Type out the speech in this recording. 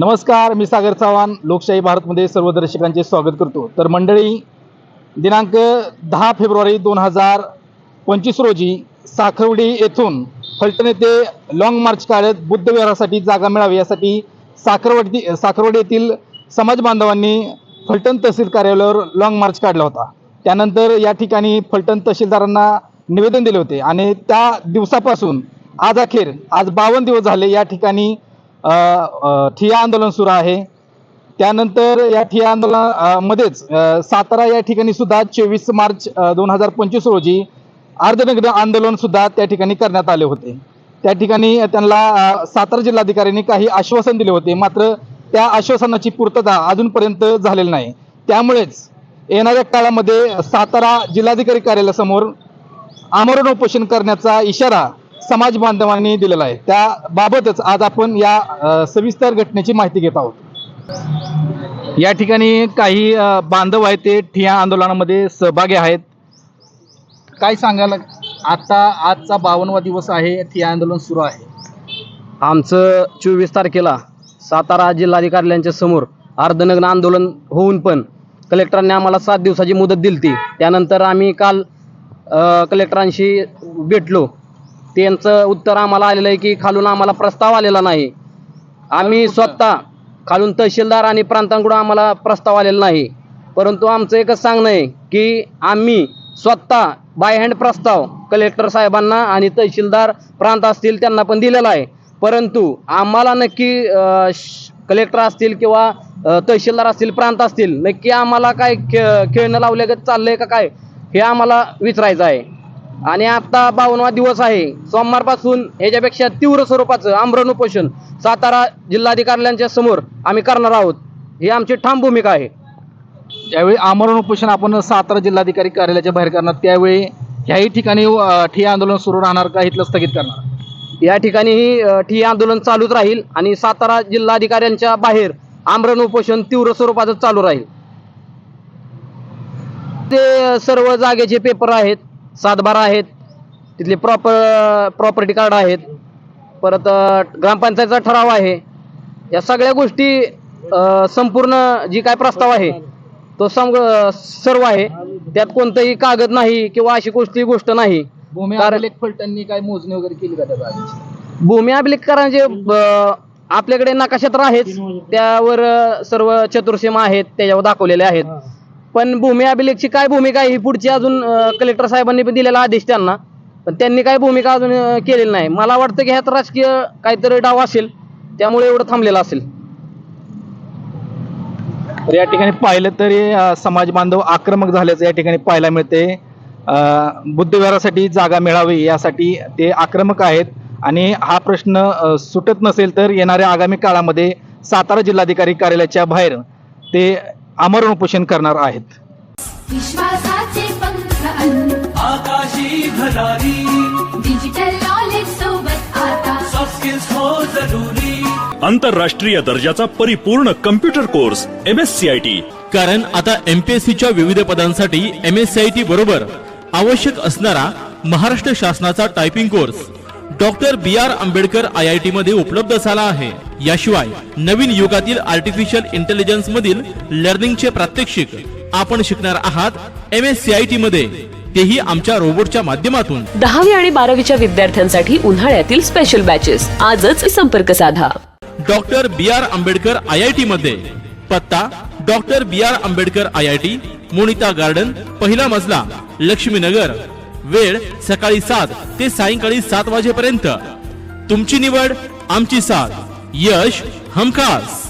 नमस्कार मी सागर चव्हाण. लोकशाही भारतमध्ये सर्व दर्शकांचे स्वागत करतो. तर मंडळी दिनांक दहा फेब्रुवारी दोन हजार पंचवीस रोजी साखरवडी येथून फलटण येथे लाँग मार्च काढत बुद्धविहारासाठी जागा मिळावी यासाठी साखरवडी साखरवडी येथील समाज बांधवांनी फलटण तहसील कार्यालयावर लाँग मार्च काढला होता. त्यानंतर या ठिकाणी फलटण तहसीलदारांना निवेदन दिले होते. आणि त्या दिवसापासून आज अखेर आज बावन्न दिवस झाले या ठिकाणी ठिया आंदोलन सुरू आहे. त्यानंतर या ठिया आंदोलनामध्येच सातारा या ठिकाणी सुद्धा चोवीस मार्च दोन हजार पंचवीस रोजी अर्धनग्न आंदोलन सुद्धा त्या ठिकाणी करण्यात आले होते. त्या ठिकाणी त्यांना सातारा जिल्हाधिकाऱ्यांनी काही आश्वासन दिले होते. मात्र त्या आश्वासनाची पूर्तता अजूनपर्यंत झालेली नाही. त्यामुळेच येणाऱ्या काळामध्ये सातारा जिल्हाधिकारी कार्यालयासमोर आमरण उपोषण करण्याचा इशारा समाज बांधवांनी दिलेला आहे. त्याबाबतच आज आपण या सविस्तर घटनेची माहिती घेत आहोत. या ठिकाणी काही बांधव आहेत ते ठिया आंदोलनामध्ये सहभागी आहेत. काय सांगायला आता आजचा बावनवा दिवस आहे ठिया आंदोलन सुरू आहे. आमचं चोवीस तारखेला सातारा जिल्हाधिकाऱ्यांच्या समोर अर्धनग्न आंदोलन होऊन पण कलेक्टरांनी आम्हाला सात दिवसाची मुदत दिली ती त्यानंतर आम्ही काल कलेक्टरांशी भेटलो. त्यांचं उत्तर आम्हाला आलेलं आहे की खालून आम्हाला प्रस्ताव आलेला नाही. आम्ही स्वतः खालून तहसीलदार आणि प्रांतांकडून आम्हाला प्रस्ताव आलेला नाही. परंतु आमचं एकच सांगणं आहे की आम्ही स्वतः बाय हँड प्रस्ताव कलेक्टर साहेबांना आणि तहसीलदार प्रांत असतील त्यांना पण दिलेला आहे. परंतु आम्हाला नक्की कलेक्टर असतील किंवा तहसीलदार असतील प्रांत असतील नक्की आम्हाला काय खेळणं लावल्यागत चाललंय का काय हे आम्हाला विचारायचं आहे. आणि आता बावनवा दिवस आहे. सोमवारपासून ह्याच्यापेक्षा तीव्र स्वरूपाचं आमरण उपोषण सातारा जिल्हाधिकाऱ्यांच्या समोर आम्ही करणार आहोत. ही आमची ठाम भूमिका आहे. ज्यावेळी आमरण उपोषण आपण सातारा जिल्हाधिकारी कार्यालयाच्या बाहेर करणार त्यावेळी ह्याही ठिकाणी अ, ठिय्या आंदोलन सुरू राहणार का इथलं स्थगित करणार? या ठिकाणी अ, ठिय्या आंदोलन चालूच राहील आणि सातारा जिल्हाधिकाऱ्यांच्या बाहेर आमरण उपोषण तीव्र स्वरूपाचं चालू राहील. ते सर्व जागेचे पेपर आहेत. सातबारा आहेत. तिथले प्रॉपर प्रॉपर्टी कार्ड आहेत. परत ग्रामपंचायतचा ठराव आहे. या सगळ्या गोष्टी संपूर्ण जी काय प्रस्ताव आहे तो सम सर्व आहे. त्यात कोणतंही कागद नाही किंवा अशी कोणतीही गोष्ट नाही. भूमी अभिलेख फलटणनी काय मोजणी वगैरे केली का त्या जागेची भूमी अभिलेखकारांचे आपल्याकडे नकाशा तर आहेच त्यावर सर्व चतुर्सीमा आहेत त्याच्यावर दाखवलेले आहेत. पण भूमी अभिलेखची काय भूमिका आहे ही पुढची अजून कलेक्टर साहेबांनी पण दिलेला आदेश त्यांना. पण त्यांनी काय भूमिका अजून केलेली नाही. मला वाटतं की ह्यात राजकीय काहीतरी डाव असेल त्यामुळे एवढं थांबलेलं असेल. तर या ठिकाणी पाहिलं तरी समाज बांधव आक्रमक झाल्याचं या ठिकाणी पाहायला मिळते. बुद्धविहारासाठी जागा मिळावी यासाठी ते आक्रमक आहेत. आणि हा प्रश्न सुटत नसेल तर येणाऱ्या आगामी काळामध्ये सातारा जिल्हाधिकारी कार्यालयाच्या बाहेर ते आमरण उपोषण करणार आहेत. विश्वासाचे पंख अनु आकाशी भरारी डिजिटल नॉलेज सोबत आता. सॉफ्ट स्किल्स हो जरुरी. आंतरराष्ट्रीय दर्जाचा परिपूर्ण computer course M S C I T कारण आता एमपीएससीच्या विविध पदांसाठी M S C I T बरोबर आवश्यक असणारा महाराष्ट्र शासनाचा typing course doctor B R Ambedkar I I T मध्ये उपलब्ध झाला आहे. याशिवाय नवीन युगातील आर्टिफिशियल इंटेलिजन्स मधील लर्निंगचे प्रात्यक्षिक आपण शिकणार आहात M S C I T मध्ये. तेही आमच्या रोबोटच्या माध्यमातून. दहावी आणि बारावीच्या विद्यार्थ्यांसाठी उन्हाळ्यातील स्पेशल बॅचेस आजच संपर्क साधा. Doctor B R Ambedkar I I T मध्ये पत्ता doctor B R Ambedkar I I T Monita garden पहिला मजला लक्ष्मीनगर. वेळ सकाळी सात ते सायंकाळी सात वाजेपर्यंत. तुमची निवड आमची साथ. यश हमखास.